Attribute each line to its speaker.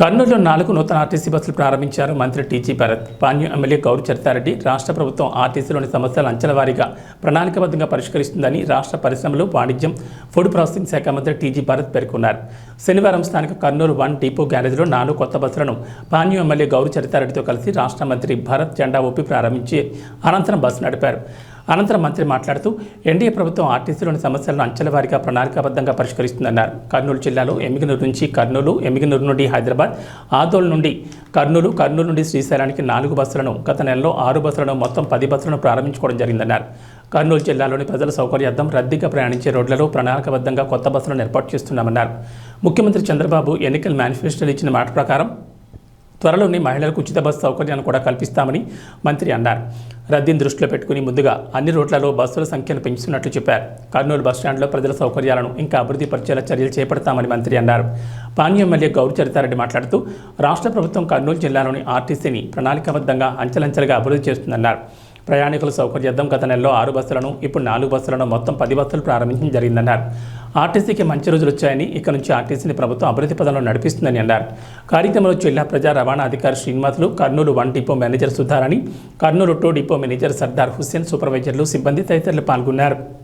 Speaker 1: కర్నూలులో నాలుగు నూతన ఆర్టీసీ బస్సులు ప్రారంభించారు మంత్రి టీజీ భరత్. పాన్యు ఎమ్మెల్యే గౌరు చరితారెడ్డి రాష్ట్ర ప్రభుత్వం ఆర్టీసీలోని సమస్యలు అంచనవారీగా ప్రణాళికబద్ధంగా పరిష్కరిస్తుందని రాష్ట్ర పరిశ్రమలు వాణిజ్యం ఫుడ్ ప్రాసెసింగ్ శాఖ మంత్రి టీజీ భరత్ పేర్కొన్నారు. శనివారం స్థానిక కర్నూలు వన్ డిపో గ్యారేజ్లో నాలుగు కొత్త బస్సులను పాన్యు ఎమ్మెల్యే గౌరు చరితారెడ్డితో కలిసి రాష్ట్ర మంత్రి భరత్ జెండా ఊపి ప్రారంభించి అనంతరం బస్సు నడిపారు. అనంతరం మంత్రి మాట్లాడుతూ ఎన్డీఏ ప్రభుత్వం ఆర్టీసీలోని సమస్యలను అంచెల వారీగా ప్రణాళికాబద్ధంగా పరిష్కరిస్తుందన్నారు. కర్నూలు జిల్లాలో ఎమ్మిగనూరు నుంచి కర్నూలు ఎమ్మిగనూరు నుండి హైదరాబాద్ ఆదోల్ నుండి కర్నూలు కర్నూలు నుండి శ్రీశైలానికి నాలుగు బస్సులను గత నెలలో ఆరు బస్సులను మొత్తం పది బస్సులను ప్రారంభించుకోవడం జరిగిందన్నారు. కర్నూలు జిల్లాలోని ప్రజల సౌకర్యార్థం రద్దీగా ప్రయాణించే రోడ్లలో ప్రణాళికబద్ధంగా కొత్త బస్సులను ఏర్పాటు చేస్తున్నామన్నారు. ముఖ్యమంత్రి చంద్రబాబు ఎన్నికల మేనిఫెస్టోలో ఇచ్చిన మాట ప్రకారం త్వరలోనే మహిళలకు ఉచిత బస్సు సౌకర్యాన్ని కూడా కల్పిస్తామని మంత్రి అన్నారు. రద్దీని దృష్టిలో పెట్టుకుని ముందుగా అన్ని రోడ్లలో బస్సుల సంఖ్యను పెంచుతున్నట్లు చెప్పారు. కర్నూలు బస్టాండ్లో ప్రజల సౌకర్యాలను ఇంకా అభివృద్ధి పరిచేలా చర్యలు చేపడతామని మంత్రి అన్నారు. పాణ్యం ఎమ్మెల్యే గౌరు చరితారెడ్డి మాట్లాడుతూ రాష్ట్ర ప్రభుత్వం కర్నూలు జిల్లాలోని ఆర్టీసీని ప్రణాళికాబద్ధంగా అంచెలంచెలుగా అభివృద్ధి చేస్తుందన్నారు. ప్రయాణికుల సౌకర్యార్థం గత నెలలో ఆరు బస్సులను ఇప్పుడు నాలుగు బస్సులను మొత్తం పది బస్సులు ప్రారంభించడం జరిగిందన్నారు. ఆర్టీసీకి మంచి రోజులు వచ్చాయని ఇక నుంచి ఆర్టీసీని ప్రభుత్వం అభివృద్ధి పదంలో నడిపిస్తుందని అన్నారు. కార్యక్రమంలో జిల్లా ప్రజా రవాణా అధికారి Srinivasulu Kurnool one depot manager Sudharani Kurnool two depot manager Sardar Hussain సూపర్వైజర్లు సిబ్బంది తదితరులు పాల్గొన్నారు.